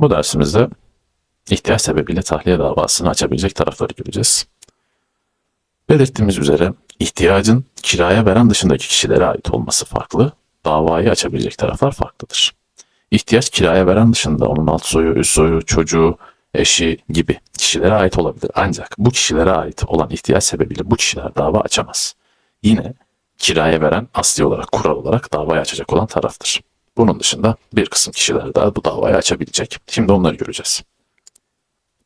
Bu dersimizde ihtiyaç sebebiyle tahliye davasını açabilecek tarafları göreceğiz. Belirttiğimiz üzere ihtiyacın kiraya veren dışındaki kişilere ait olması farklı, davayı açabilecek taraflar farklıdır. İhtiyaç kiraya veren dışında onun alt soyu, üst soyu, çocuğu, eşi gibi kişilere ait olabilir. Ancak bu kişilere ait olan ihtiyaç sebebiyle bu kişiler dava açamaz. Yine kiraya veren asli olarak, kural olarak davayı açacak olan taraftır. Bunun dışında bir kısım kişiler daha bu davayı açabilecek. Şimdi onları göreceğiz.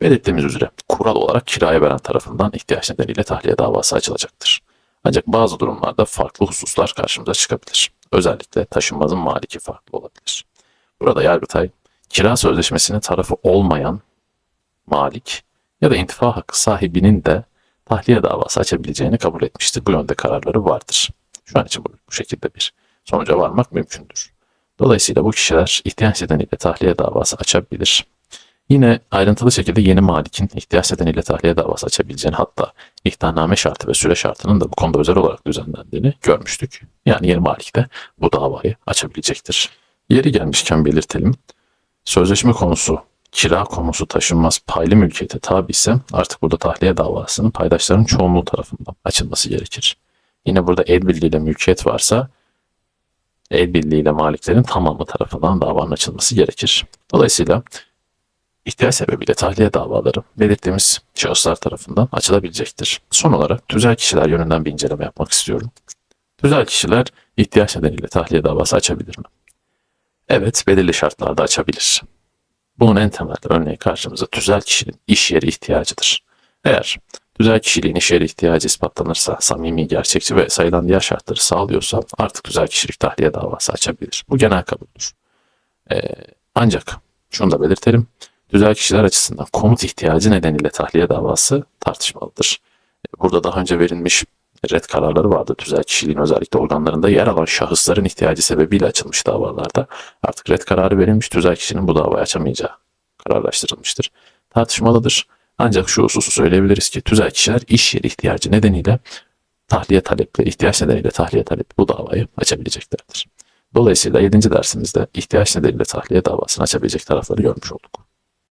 Belirttiğimiz üzere kural olarak kiraya veren tarafından ihtiyaç nedeniyle tahliye davası açılacaktır. Ancak bazı durumlarda farklı hususlar karşımıza çıkabilir. Özellikle taşınmazın maliki farklı olabilir. Burada Yargıtay kira sözleşmesinin tarafı olmayan malik ya da intifa hakkı sahibinin de tahliye davası açabileceğini kabul etmiştir. Bu yönde kararları vardır. Şu an için bu, bu şekilde bir sonuca varmak mümkündür. Dolayısıyla bu kişiler ihtiyaç nedeniyle tahliye davası açabilir. Yine ayrıntılı şekilde yeni malikin ihtiyaç nedeniyle tahliye davası açabileceğini hatta ihtarname şartı ve süre şartının da bu konuda özel olarak düzenlendiğini görmüştük. Yani yeni malik de bu davayı açabilecektir. Yeri gelmişken belirtelim. Sözleşme konusu kira konusu taşınmaz paylı mülkiyete tabi ise artık burada tahliye davasının paydaşların çoğunluğu tarafından açılması gerekir. Yine burada el birliğiyle mülkiyet varsa el birliğiyle maliklerin tamamı tarafından davanın açılması gerekir. Dolayısıyla ihtiyaç sebebiyle tahliye davaları belirttiğimiz şahıslar tarafından açılabilecektir. Son olarak tüzel kişiler yönünden bir inceleme yapmak istiyorum. Tüzel kişiler ihtiyaç nedeniyle tahliye davası açabilir mi? Evet, belirli şartlarda açabilir. Bunun en temel örneği karşımıza tüzel kişinin iş yeri ihtiyacıdır. Eğer tüzel kişiliğin iş yeri ihtiyacı ispatlanırsa, samimi, gerçekçi ve sayılan diğer şartları sağlıyorsa artık tüzel kişilik tahliye davası açabilir. Bu genel kabuldür. Ee, ancak şunu da belirtelim. Tüzel kişiler açısından komut ihtiyacı nedeniyle tahliye davası tartışmalıdır. Burada daha önce verilmiş red kararları vardı. Tüzel kişiliğin özellikle organlarında yer alan şahısların ihtiyacı sebebiyle açılmış davalarda artık red kararı verilmiş. Tüzel kişinin bu davayı açamayacağı kararlaştırılmıştır. Tartışmalıdır. Ancak şu hususu söyleyebiliriz ki tüzel kişiler iş yeri ihtiyacı nedeniyle tahliye taleple, ihtiyaç nedeniyle tahliye talep bu davayı açabileceklerdir. Dolayısıyla 7. dersimizde ihtiyaç nedeniyle tahliye davasını açabilecek tarafları görmüş olduk.